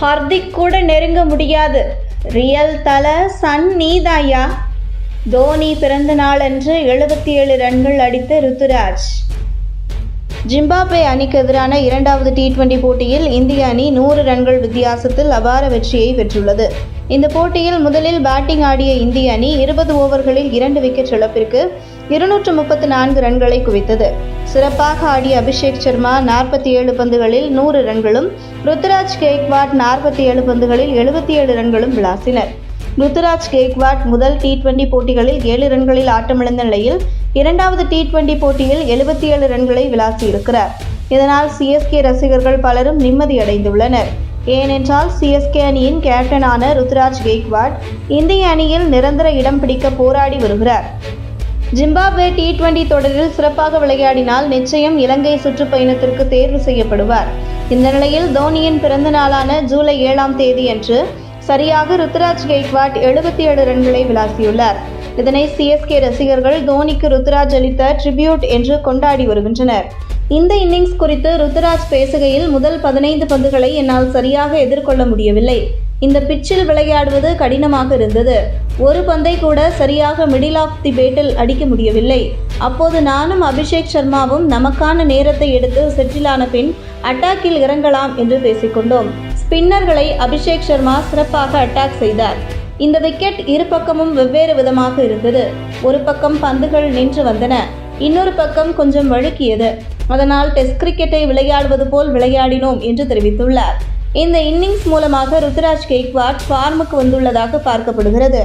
ஹார்திக் கூட நெருங்க முடியாது. ரியல் தல சன் நீதாயா? தோனி பிறந்த நாளன்று எழுபத்தி ஏழு ரன்கள் அடித்த ருத்துராஜ். ஜிம்பாப்வே அணிக்கு எதிரான இரண்டாவது டி டுவெண்டி போட்டியில் இந்திய அணி நூறு ரன்கள் வித்தியாசத்தில் அபார வெற்றியை பெற்றுள்ளது. இந்த போட்டியில் முதலில் பேட்டிங் ஆடிய இந்திய அணி இருபது ஓவர்களில் இரண்டு விக்கெட் இழப்பிற்கு இருநூற்று முப்பத்து நான்கு ரன்களை குவித்தது. சிறப்பாக ஆடிய அபிஷேக் சர்மா நாற்பத்தி ஏழு பந்துகளில் நூறு ரன்களும் ருத்ராஜ் கேக்வாட் நாற்பத்தி ஏழு பந்துகளில் எழுபத்தி ஏழு ரன்களும் விளாசினர். ருத்துராஜ் கேக்வாட் முதல் டி டுவெண்டி போட்டிகளில் ஏழு ரன்களில் ஆட்டமிழந்த நிலையில் இரண்டாவது டி டுவெண்டி போட்டியில் எழுபத்தி ஏழு ரன்களை விளாசியிருக்கிறார். இதனால் சிஎஸ்கே ரசிகர்கள் பலரும் நிம்மதியடைந்துள்ளனர் ஏனென்றால் சிஎஸ்கே அணியின் கேப்டனான ருத்ராஜ் கேக்வாட் இந்திய அணியில் நிரந்தர இடம் பிடிக்க போராடி வருகிறார். ஜிம்பாப்வே டி டுவெண்டி தொடரில் சிறப்பாக விளையாடினால் நிச்சயம் இலங்கை சுற்றுப்பயணத்திற்கு தேர்வு செய்யப்படுவார். இந்த நிலையில் தோனியின் பிறந்த நாளான ஜூலை ஏழாம் தேதியன்று சரியாக ருத்ராஜ் கெய்க்வாட் எழுபத்தி ஏழு ரன்களை விளாசியுள்ளார். இதனை சிஎஸ்கே ரசிகர்கள் தோனிக்கு ருத்ராஜ் அளித்த ட்ரிபியூட் என்று கொண்டாடி வருகின்றனர். இந்த இன்னிங்ஸ் குறித்து ருத்ராஜ் பேசுகையில் முதல் பதினைந்து பந்துகளை என்னால் சரியாக எதிர்கொள்ள முடியவில்லை. இந்த பிச்சில் விளையாடுவது கடினமாக இருந்தது. ஒரு பந்தை கூட சரியாக மிடில் ஆஃப் தி பேட்டில் அடிக்க முடியவில்லை. அப்போது நானும் அபிஷேக் சர்மாவும் நமக்கான நேரத்தை எடுத்து செட்டிலான பின் அட்டாக்கில் இறங்கலாம் என்று பேசிக்கொண்டோம். ஸ்பின்னர்களை அபிஷேக் சர்மா சிறப்பாக அட்டாக் செய்தார். இந்த விக்கெட் இரு பக்கமும் வெவ்வேறு விதமாக இருந்தது. ஒரு பக்கம் பந்துகள் நின்று வந்தன. இன்னொரு பக்கம் கொஞ்சம் வழுக்கியது. அதனால் டெஸ்ட் கிரிக்கெட்டை விளையாடுவது போல் விளையாடினோம் என்று தெரிவித்துள்ளார். இந்த இன்னிங்ஸ் மூலமாக ருத்ராஜ் கெய்க்வாட் ஃபார்முக்கு வந்துள்ளதாக பார்க்கப்படுகிறது.